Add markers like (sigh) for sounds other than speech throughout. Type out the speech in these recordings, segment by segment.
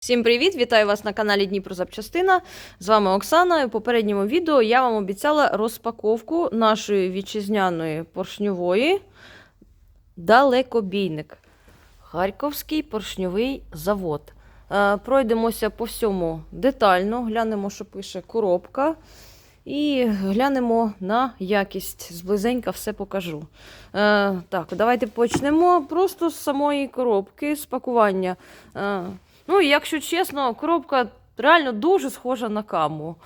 Всім привіт! Вітаю вас на каналі Дніпро Запчастина. З вами Оксана. У попередньому відео я вам обіцяла розпаковку нашої вітчизняної поршньової далекобійник. Харківський поршньовий завод. Е, Пройдемося по всьому детально, глянемо, що пише коробка. І глянемо на якість. Зблизенька все покажу. Е, так, давайте почнемо просто з самої коробки, з пакування. Е, Ну, якщо чесно, коробка реально дуже схожа на каму.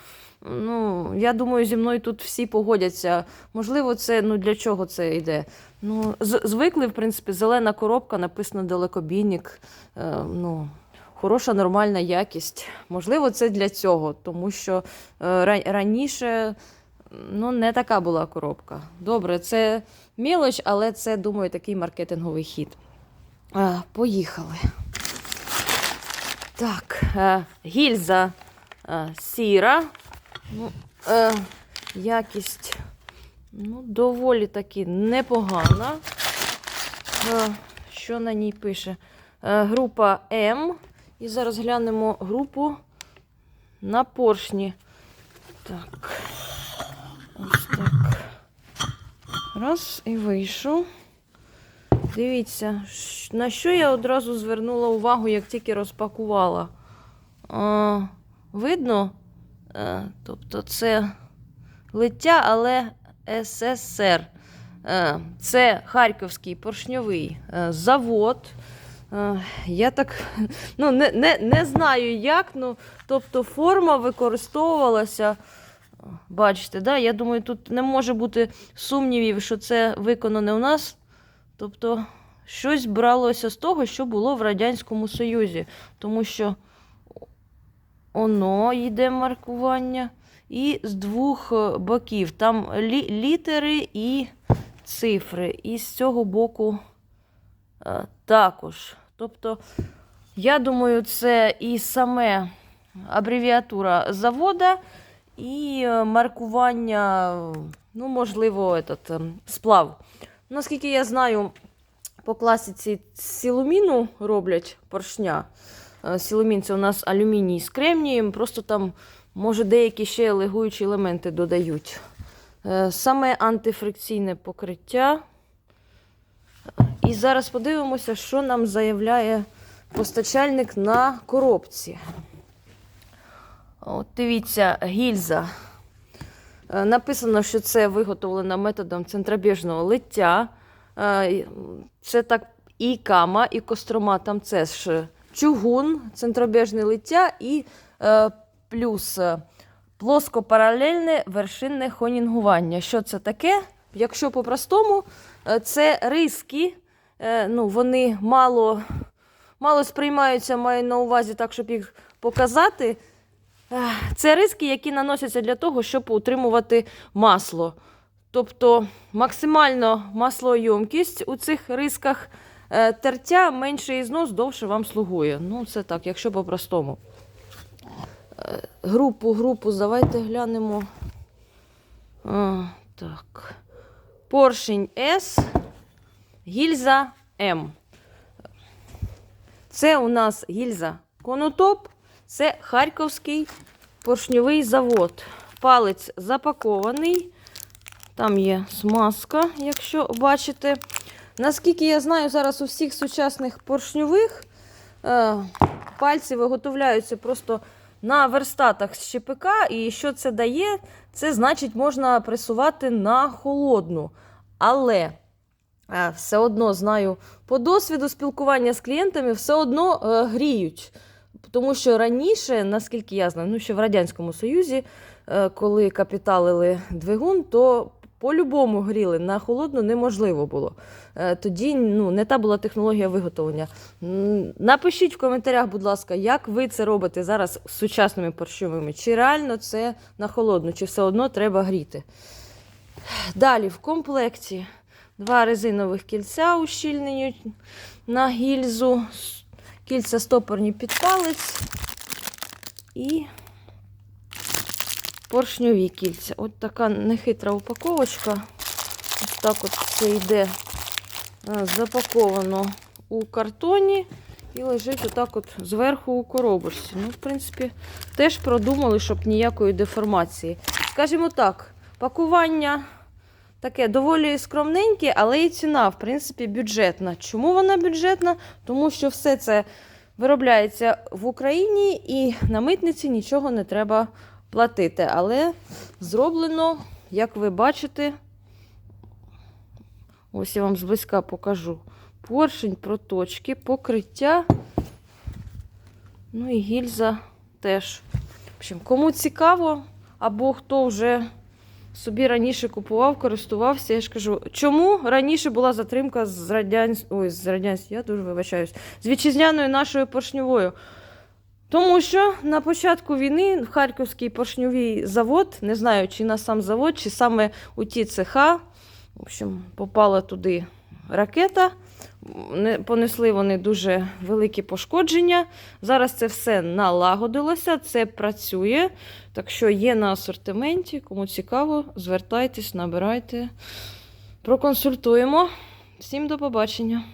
Ну, я думаю, зі мною тут всі погодяться. Можливо, це ну для чого це йде? Ну, звикли, в принципі, зелена коробка, написано далекобійник. Е, ну, хороша, нормальна якість. Можливо, це для цього, тому що е, раніше ну, не така була коробка. Добре, це мілоч, але це, думаю, такий маркетинговий хід. Е, поїхали. Так, е, гільза е, сіра. Ну, е, якість ну, доволі таки непогана. Е, що на ній пише? Е, група М. І зараз глянемо групу на поршні. Так. Ось так. Раз і вийшов. Дивіться, на що я одразу звернула увагу, як тільки розпакувала. А, видно? Е, тобто це лиття, але СССР. Е, це Харківський поршньовий е, завод. Я так (laughs) ну, не, не, не знаю, як. Ну, тобто форма використовувалася. Бачите, да? я думаю, тут не може бути сумнівів, що це виконане у нас. Тобто щось бралося з того, що було в Радянському Союзі, тому що оно йде маркування, і з двох е, боків. Там лі- літери і цифри. І з цього боку е, також. Тобто, я думаю, це і саме абревіатура завода, і е, маркування, ну, можливо, этот, ем, сплав. Наскільки я знаю, по класиці силуміну роблять поршня. Е, Силумін це у нас алюміній з кремнієм, просто там, може, деякі ще легуючі елементи додають. Е, Саме антифрикційне покриття. І зараз подивимося, що нам заявляє постачальник на коробці. От дивіться, гільза. Е, Написано, що це виготовлено методом центробіжного лиття. Е, Це так і кама, і кострома. Там це ж чугун, центробіжне лиття і е, плюс плоскопаралельне вершинне хонінгування. Що це таке? Якщо по-простому, це риски, ну, вони мало, мало сприймаються, маю на увазі так, щоб їх показати. Це риски, які наносяться для того, щоб утримувати масло. Тобто максимально маслоємкість у цих рисках е, тертя, менший ізнос, довше вам слугує. Ну, це так, якщо по-простому. Е, Групу, групу, давайте глянемо. А, так. Поршень С, гільза М. Це у нас гільза Конотоп, це Харківський поршньовий завод. Палець запакований. Там є смазка, якщо бачите. Наскільки я знаю, зараз у всіх сучасних поршньових е, пальці виготовляються просто на верстатах з ЩПК. І що це дає? Це значить, можна пресувати на холодну. Але е, все одно знаю, по досвіду спілкування з клієнтами все одно е, гріють. Тому що раніше, наскільки я знаю, ну ще в Радянському Союзі, е, коли капіталили двигун, то по-любому гріли на холодну неможливо було. Е, Тоді ну, не та була технологія виготовлення. Напишіть в коментарях, будь ласка, як ви це робите зараз з сучасними борщовими? Чи реально це на холодну, чи все одно треба гріти? Далі в комплекті два резинових кільця ущільнені на гільзу, кільця стопорні під палець і поршньові кільця. От така нехитра упаковочка. Ось так от це йде е, запаковано у картоні. і лежить отак от зверху у коробочці. Ну, в принципі, теж продумали, щоб ніякої деформації. Скажімо так, пакування таке доволі скромненьке, але і ціна, в принципі, бюджетна. Чому вона бюджетна? Тому що все це виробляється в Україні і на митниці нічого не треба платити. Але зроблено, як ви бачите, ось я вам зблизька покажу. Поршень, проточки, покриття. Ну і гільза теж. В общем, кому цікаво, або хто вже собі раніше купував, користувався, я ж кажу, чому раніше була затримка з радянсь... Ой, з радянсь... я дуже вибачаюсь, з вітчизняною нашою поршньовою. Тому що на початку війни в Харківський поршньовий завод, не знаю, чи на сам завод, чи саме у ті цеха, в общем, попала туди ракета. Не- Понесли вони дуже великі пошкодження. Зараз це все налагодилося, це працює. Так що є на асортименті. Кому цікаво, звертайтесь, набирайте, проконсультуємо. Всім до побачення.